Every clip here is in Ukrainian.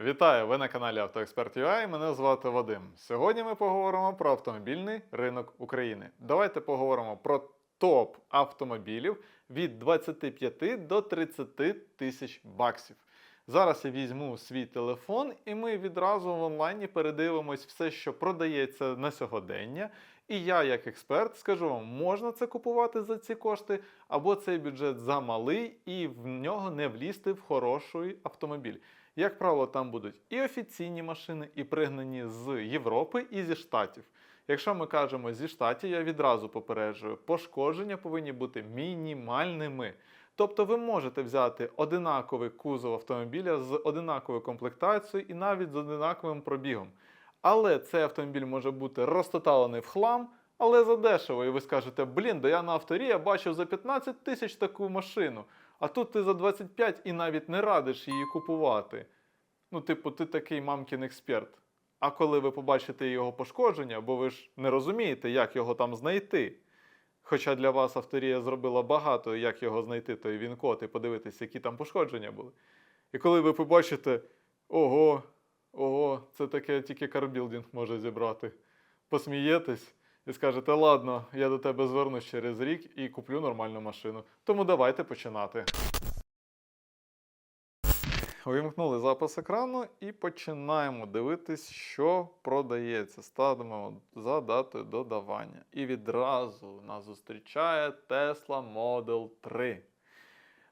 Вітаю! Ви на каналі AutoExpert.ua, Мене звати Вадим. Сьогодні ми поговоримо про автомобільний ринок України. Давайте поговоримо про топ автомобілів від 25 до 30 тисяч баксів. Зараз я візьму свій телефон, і ми відразу в онлайні передивимось все, що продається на сьогодення. І я, як експерт, скажу вам, можна це купувати за ці кошти, або цей бюджет замалий і в нього не влізти в хороший автомобіль. Як правило, там будуть і офіційні машини, і пригнані з Європи, і зі Штатів. Якщо ми кажемо зі штатів, я відразу попереджую, пошкодження повинні бути мінімальними. Тобто ви можете взяти одинаковий кузов автомобіля з одинаковою комплектацією і навіть з одинаковим пробігом. Але цей автомобіль може бути розтоталений в хлам, але задешево. І ви скажете, блін, да я на авторі я бачив за 15 тисяч таку машину. А тут ти за 25 і навіть не радиш її купувати. Ну, типу, ти такий мамкін експерт. А коли ви побачите його пошкодження, бо ви ж не розумієте, як його там знайти. Хоча для вас авторія зробила багато, як його знайти, той він-код, і подивитися, які там пошкодження були. І коли ви побачите, ого, ого, це таке тільки карбілдинг може зібрати. Посмієтесь і скажете, ладно, я до тебе звернусь через рік і куплю нормальну машину. Тому давайте починати. Увімкнули запис екрану і починаємо дивитись, що продається. Ставимо за датою додавання. І відразу нас зустрічає Tesla Model 3.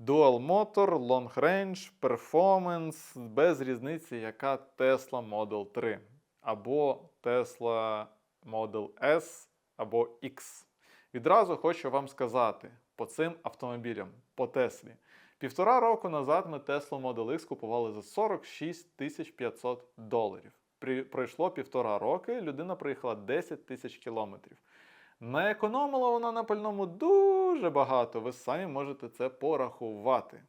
Dual Motor, Long Range, Performance, без різниці, яка Tesla Model 3. Або Tesla Model S, або X. Відразу хочу вам сказати по цим автомобілям, по Теслі. Півтора року назад ми Tesla Model X купували за 46 тисяч 500 доларів. Пройшло півтора роки, людина проїхала 10 тисяч кілометрів. Наекономила вона на пальному дуже багато, ви самі можете це порахувати.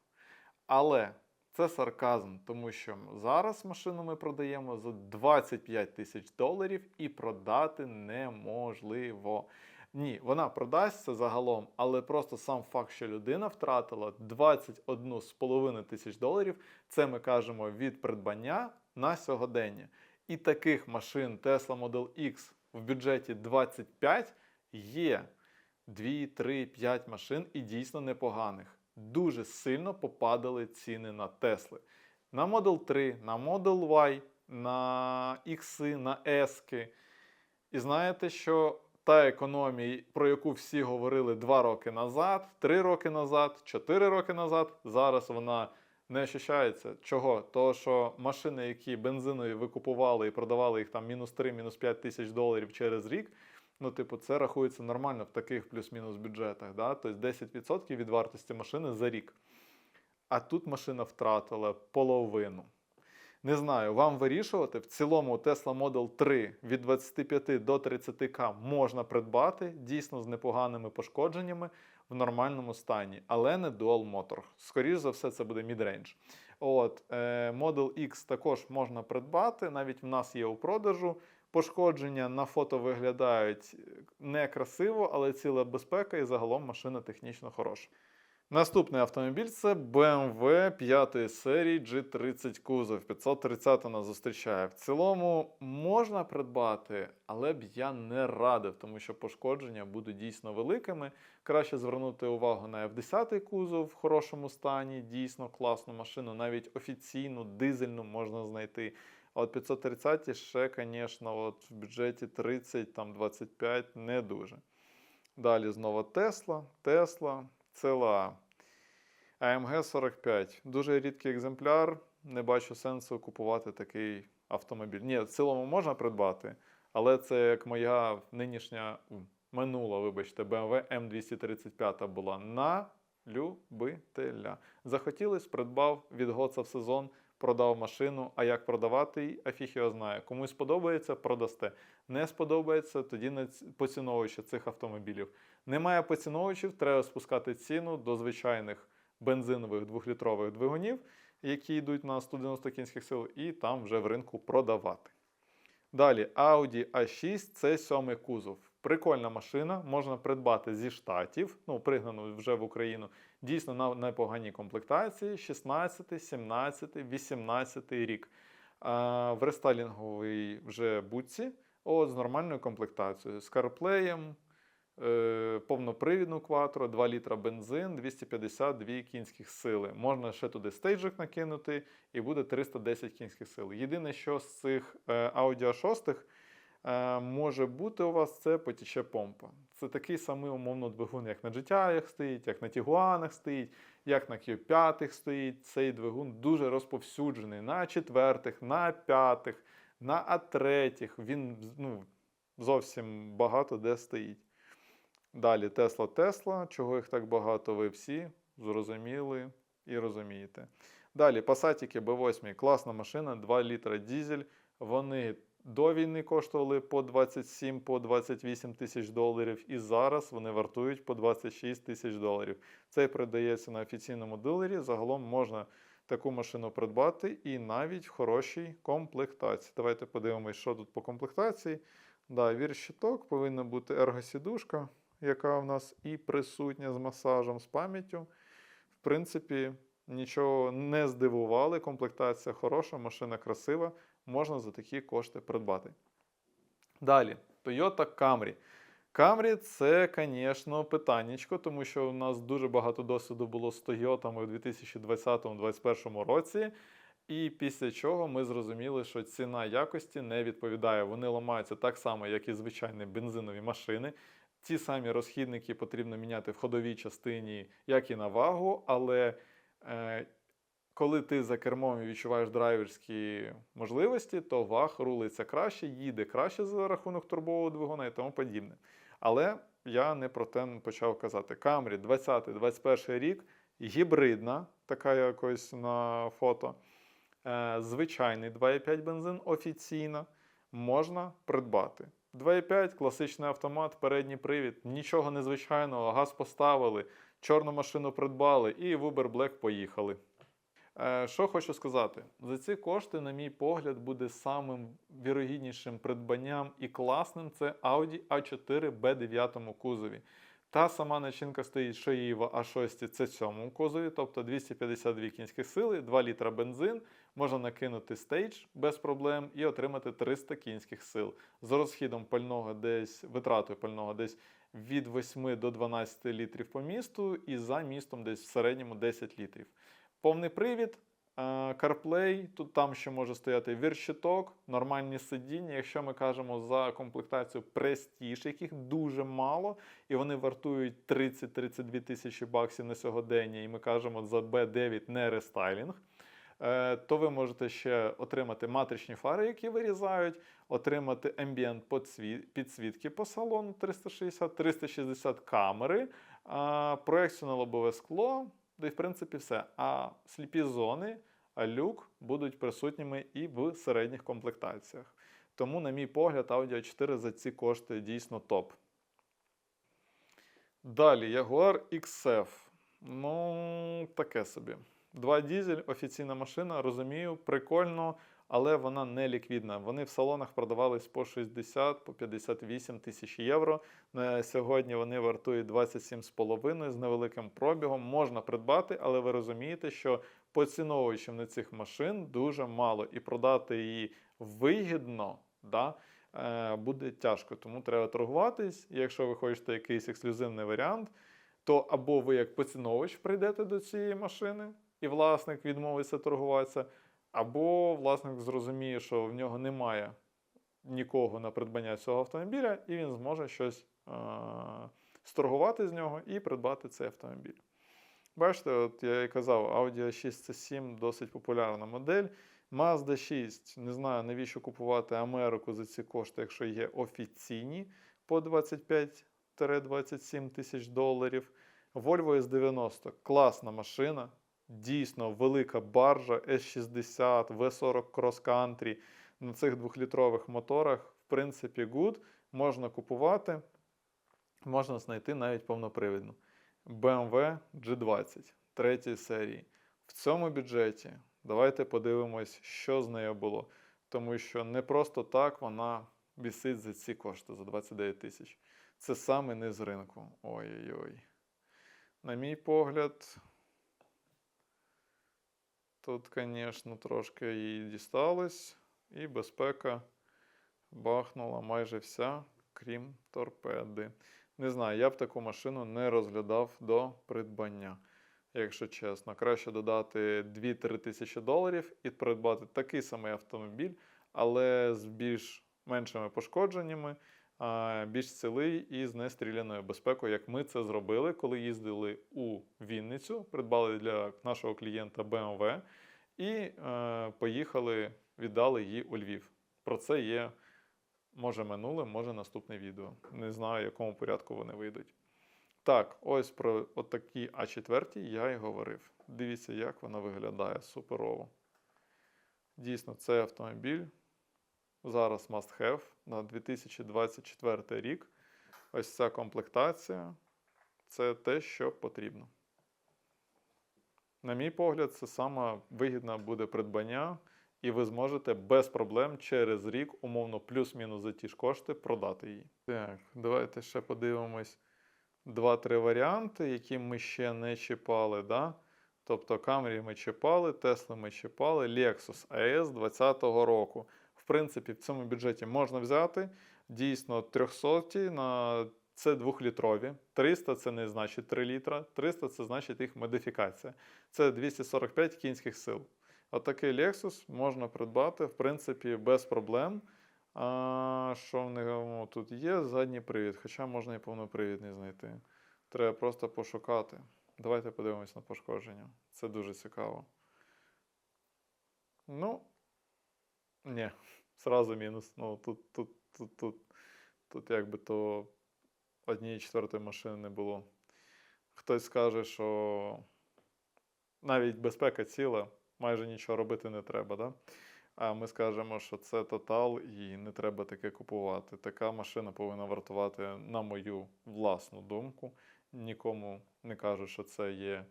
Але це сарказм, тому що зараз машину ми продаємо за 25 тисяч доларів і продати неможливо. Ні, вона продасться загалом, але просто сам факт, що людина втратила 21,5 тисяч доларів, це ми кажемо від придбання на сьогодення. І таких машин Tesla Model X в бюджеті 25 є 2, 3, 5 машин і дійсно непоганих. Дуже сильно попадали ціни на Тесли. На Model 3, на Model Y, на X, на S. І знаєте, що та економія, про яку всі говорили 2 роки назад, 3 роки назад, 4 роки назад, зараз вона не ощущається. Чого? Того, що машини, які бензинові ви купували і продавали їх там мінус 3, мінус 5 тисяч доларів через рік, ну, типу, це рахується нормально в таких плюс-мінус бюджетах. Да? Тобто 10% від вартості машини за рік. А тут машина втратила половину. Не знаю, вам вирішувати. В цілому Tesla Model 3 від 25 до 30к можна придбати дійсно з непоганими пошкодженнями в нормальному стані, але не Dual Motor. Скоріше за все, це буде mid-range. От, е, Model X також можна придбати, навіть в нас є у продажу. Пошкодження на фото виглядають некрасиво, але ціла безпека і загалом машина технічно хороша. Наступний автомобіль це BMW 5 серії G30 кузов. 530 нас зустрічає. В цілому можна придбати, але б я не радив, тому що пошкодження будуть дійсно великими. Краще звернути увагу на F10 кузов в хорошому стані, дійсно класну машину, навіть офіційну, дизельну можна знайти. А от 530 ще, звісно, от в бюджеті 30, там 25 не дуже. Далі знову Tesla, Tesla, ціла AMG 45. Дуже рідкий екземпляр. Не бачу сенсу купувати такий автомобіль. Ні, в цілому можна придбати, але це як моя нинішня минула, вибачте, BMW M235 була на любителя. Захотілось, придбав, відгоцав сезон, продав машину. А як продавати її, а його знає. Комусь сподобається, продасте. Не сподобається, тоді не поціновуючи цих автомобілів. Немає поціновувачів, треба спускати ціну до звичайних бензинових двохлітрових двигунів, які йдуть на 190 кінських сил, і там вже в ринку продавати. Далі Audi A6 це сьомий кузов. Прикольна машина, можна придбати зі штатів, ну, пригнану вже в Україну. Дійсно на непоганій комплектації 16, 17, 18 рік. а, в рестайлінговій вже бутці, от, з нормальною комплектацією, з CarPlay, е, повнопривідну кватро, 2 літра бензин, 252 кінських сили. Можна ще туди стейджик накинути, і буде 310 кінських сил. Єдине, що з цих е, Audi A6 е, може бути у вас, це потіче помпа. Це такий самий умовно двигун, як на GTI стоїть, як на Тігуанах стоїть, як на Q5 стоїть. Цей двигун дуже розповсюджений на четвертих, на п'ятих, на А3. Він ну, зовсім багато де стоїть. Далі Тесла Тесла. Чого їх так багато, ви всі зрозуміли і розумієте. Далі Passatики B8, класна машина, 2 літра дізель. Вони до війни коштували по 27 по 28 тисяч доларів, і зараз вони вартують по 26 тисяч доларів. Це продається на офіційному дилері. Загалом можна таку машину придбати і навіть в хорошій комплектації. Давайте подивимось, що тут по комплектації. Да, вір-щиток, повинна бути ергосідушка, яка в нас і присутня з масажем, з пам'яттю. В принципі, нічого не здивували. Комплектація хороша, машина красива, можна за такі кошти придбати. Далі, Toyota Camry. Camry це, звісно, питаннячко, тому що у нас дуже багато досвіду було з Toyota у 2020-2021 році. І після чого ми зрозуміли, що ціна якості не відповідає. Вони ламаються так само, як і звичайні бензинові машини. Ті самі розхідники потрібно міняти в ходовій частині, як і на вагу, але е, коли ти за кермом відчуваєш драйверські можливості, то ваг рулиться краще, їде краще за рахунок турбового двигуна і тому подібне. Але я не про те почав казати. Camry 20-21 рік, гібридна, така якось на фото. Е, Звичайний 2,5 бензин офіційно можна придбати. 2,5 класичний автомат, передній привід, нічого незвичайного, газ поставили, чорну машину придбали і в Uber Black поїхали. Е, Що хочу сказати, за ці кошти, на мій погляд, буде самим вірогіднішим придбанням і класним це Audi A4 B9 кузові. Та сама начинка стоїть, що і в А6 це цьому кузові, тобто 252 кінських сили, 2 літра бензин, можна накинути стейдж без проблем і отримати 300 кінських сил. З розхідом пального десь, витратою пального десь від 8 до 12 літрів по місту, і за містом десь в середньому 10 літрів. Повний привід, е, CarPlay, тут там ще може стояти вірщиток, нормальні сидіння. Якщо ми кажемо за комплектацію Prestige, яких дуже мало, і вони вартують 30-32 тисячі баксів на сьогодення, і ми кажемо за B9 не рестайлінг, е, то ви можете ще отримати матричні фари, які вирізають, отримати подсві- підсвітки по салону 360-360 камери, а, лобове скло, де в принципі все. А сліпі зони, люк будуть присутніми і в середніх комплектаціях. Тому, на мій погляд, Audi 4 за ці кошти дійсно топ. Далі Jaguar XF. Ну, таке собі. Два дізель, офіційна машина, розумію, прикольно, але вона не ліквідна. Вони в салонах продавались по 60, по 58 тисяч євро. На сьогодні вони вартують 27,5 з невеликим пробігом. Можна придбати, але ви розумієте, що поціновувачів на цих машин дуже мало, і продати її вигідно. Да, е, буде тяжко, тому треба торгуватись. Якщо ви хочете якийсь ексклюзивний варіант, то або ви як поціновувач прийдете до цієї машини, і власник відмовиться торгуватися, або власник зрозуміє, що в нього немає нікого на придбання цього автомобіля, і він зможе щось е- сторгувати з нього і придбати цей автомобіль. Бачите, от я і казав, Audi A6 C7 досить популярна модель. Mazda 6, не знаю, навіщо купувати Америку за ці кошти, якщо є офіційні по 25-27 тисяч доларів. Volvo S90 класна машина, дійсно велика баржа S60, V40 Cross Country на цих двохлітрових моторах, в принципі, good. Можна купувати, можна знайти навіть повнопривідну. BMW G20 третьої серії. В цьому бюджеті давайте подивимось, що з нею було. Тому що не просто так вона вісить за ці кошти, за 29 тисяч. Це саме низ ринку. Ой-ой-ой. На мій погляд, Тут, звісно, трошки їй дісталось, і безпека бахнула майже вся, крім торпеди. Не знаю, я б таку машину не розглядав до придбання, якщо чесно. Краще додати 2-3 тисячі доларів і придбати такий самий автомобіль, але з більш меншими пошкодженнями, більш цілий і з нестріляною безпекою, як ми це зробили, коли їздили у Вінницю, придбали для нашого клієнта BMW і е, поїхали, віддали її у Львів. Про це є може минуле, може наступне відео. Не знаю, в якому порядку вони вийдуть. Так, ось про отакі А4 я і говорив. Дивіться, як вона виглядає суперово. Дійсно, цей автомобіль зараз must have на 2024 рік. Ось ця комплектація це те, що потрібно. На мій погляд, це саме вигідне буде придбання, і ви зможете без проблем через рік, умовно, плюс-мінус за ті ж кошти, продати її. Так, давайте ще подивимось два-три варіанти, які ми ще не чіпали. Да? Тобто Camry ми чіпали, Tesla ми чіпали, Lexus AS 2020 року. Принципі, в цьому бюджеті можна взяти дійсно 300 на це 2-літрові. 300 це не значить 3 літра, 300 це значить їх модифікація. Це 245 кінських сил. Отакий Lexus можна придбати, в принципі, без проблем. А, що в ньому тут є? Задній привід, хоча можна і повнопривідний знайти. Треба просто пошукати. Давайте подивимось на пошкодження. Це дуже цікаво. Ну, ні, зразу мінус. Ну, тут, тут, тут, тут, тут якби то однієї четвертої машини не було. Хтось скаже, що навіть безпека ціла, майже нічого робити не треба. Да? А ми скажемо, що це тотал і не треба таке купувати. Така машина повинна вартувати, на мою власну думку. Нікому не кажу, що це є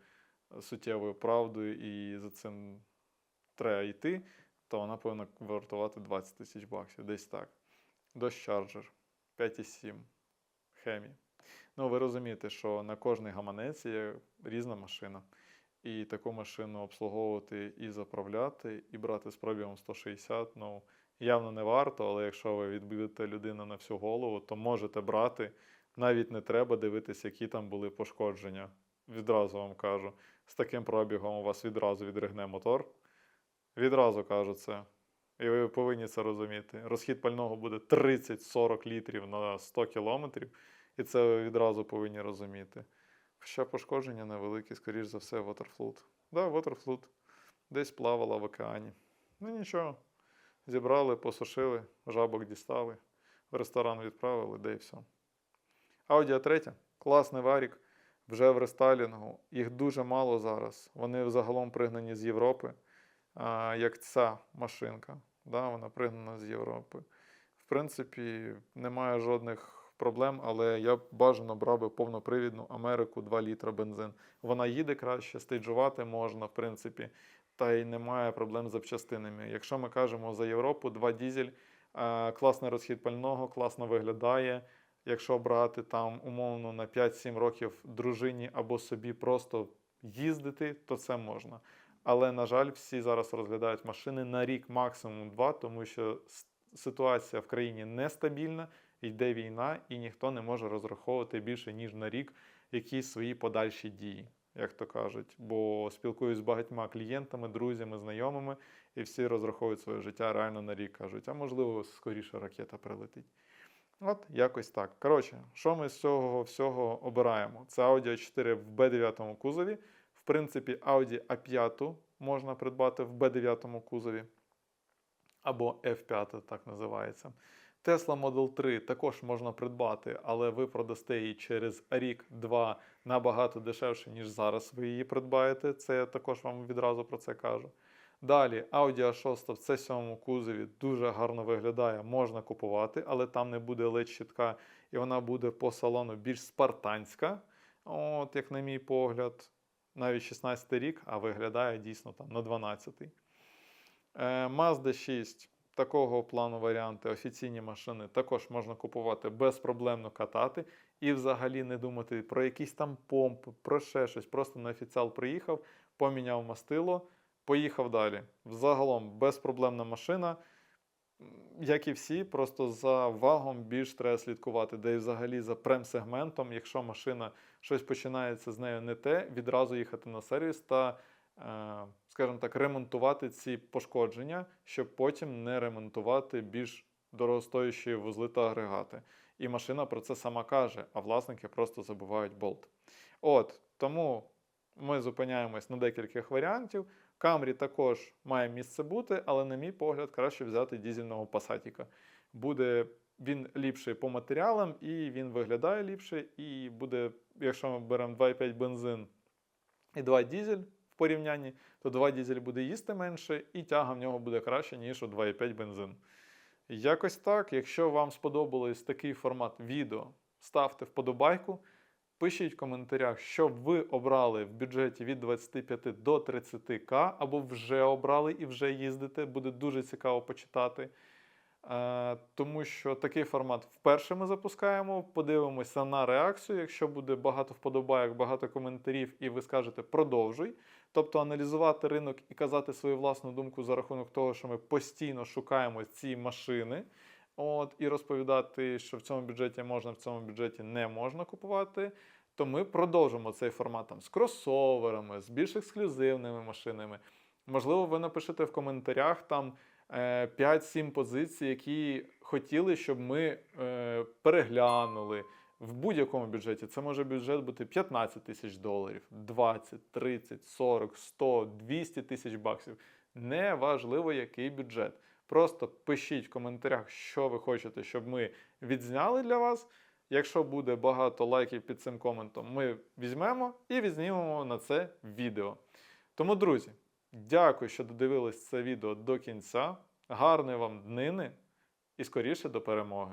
суттєвою правдою і за цим треба йти, то вона повинна вартувати 20 тисяч баксів. Десь так. Dodge Charger 5,7 Хемі. Ну, ви розумієте, що на кожний гаманець є різна машина. І таку машину обслуговувати і заправляти, і брати з пробігом 160, ну, явно не варто, але якщо ви відбудете людину на всю голову, то можете брати. Навіть не треба дивитися, які там були пошкодження. Відразу вам кажу, з таким пробігом у вас відразу відригне мотор. Відразу кажу це. І ви повинні це розуміти. Розхід пального буде 30-40 літрів на 100 кілометрів, і це ви відразу повинні розуміти. Хоча пошкодження невеликі, скоріш за все, Waterflood. Да, Waterflood десь плавала в океані. Ну нічого. Зібрали, посушили, жабок дістали, в ресторан відправили, де і все. Audi a 3 класний варік, вже в рестайлінгу. Їх дуже мало зараз. Вони взагалом пригнані з Європи, як ця машинка. Да, вона пригнана з Європи. В принципі, немає жодних проблем, але я бажано брав би повнопривідну Америку 2 літра бензин. Вона їде краще, стейджувати можна, в принципі, та й немає проблем з запчастинами. Якщо ми кажемо за Європу, 2 дізель, класний розхід пального, класно виглядає. Якщо брати там умовно на 5-7 років дружині або собі просто їздити, то це можна. Але, на жаль, всі зараз розглядають машини на рік, максимум два, тому що ситуація в країні нестабільна, йде війна, і ніхто не може розраховувати більше ніж на рік якісь свої подальші дії, як то кажуть. Бо спілкуюсь з багатьма клієнтами, друзями, знайомими, і всі розраховують своє життя реально на рік. кажуть, а можливо, скоріше ракета прилетить. От якось так. Коротше, що ми з цього всього обираємо? Це Audi 4 в B9 кузові. Принципі, Audi A5 можна придбати в B9 кузові. Або F5, так називається. Tesla Model 3 також можна придбати, але ви продасте її через рік-два набагато дешевше, ніж зараз ви її придбаєте. Це я також вам відразу про це кажу. Далі, Audi A6 в C7 кузові дуже гарно виглядає, можна купувати, але там не буде led щитка і вона буде по салону більш спартанська. От, як на мій погляд, навіть 16 рік, а виглядає дійсно там на 12. Е, Mazda 6 такого плану варіанти, офіційні машини також можна купувати безпроблемно катати і взагалі не думати про якісь там помпи, про ще щось. Просто на офіціал приїхав, поміняв мастило, Поїхав далі. Взагалом безпроблемна машина. Як і всі, просто за вагом більш треба слідкувати, де і взагалі за прем-сегментом, якщо машина щось починається з нею не те, відразу їхати на сервіс та, е, скажімо так, ремонтувати ці пошкодження, щоб потім не ремонтувати більш дорогостоящі вузли та агрегати. І машина про це сама каже, а власники просто забувають болт. От тому ми зупиняємось на декількох варіантів. Камрі також має місце бути, але, на мій погляд, краще взяти дізельного пасатіка. Буде він ліпший по матеріалам, і він виглядає ліпше. І буде, якщо ми беремо 2,5 бензин і 2 дізель в порівнянні, то 2 дізель буде їсти менше, і тяга в нього буде краще, ніж у 2,5 бензин. Якось так. Якщо вам сподобалось такий формат відео, ставте вподобайку. Пишіть в коментарях, що ви обрали в бюджеті від 25 до 30к, або вже обрали і вже їздите. Буде дуже цікаво почитати. Е, тому що такий формат вперше ми запускаємо. Подивимося на реакцію. Якщо буде багато вподобайок, багато коментарів, і ви скажете продовжуй. Тобто аналізувати ринок і казати свою власну думку за рахунок того, що ми постійно шукаємо ці машини. От, і розповідати, що в цьому бюджеті можна, в цьому бюджеті не можна купувати, то ми продовжимо цей формат там, з кросоверами, з більш ексклюзивними машинами. Можливо, ви напишете в коментарях там е, 5-7 позицій, які хотіли, щоб ми е, переглянули. В будь-якому бюджеті це може бюджет бути 15 тисяч доларів, 20, 30, 40, 100, 200 тисяч баксів. Неважливо, який бюджет. Просто пишіть в коментарях, що ви хочете, щоб ми відзняли для вас. Якщо буде багато лайків під цим коментом, ми візьмемо і відзнімемо на це відео. Тому, друзі, дякую, що додивились це відео до кінця. Гарної вам днини і скоріше до перемоги!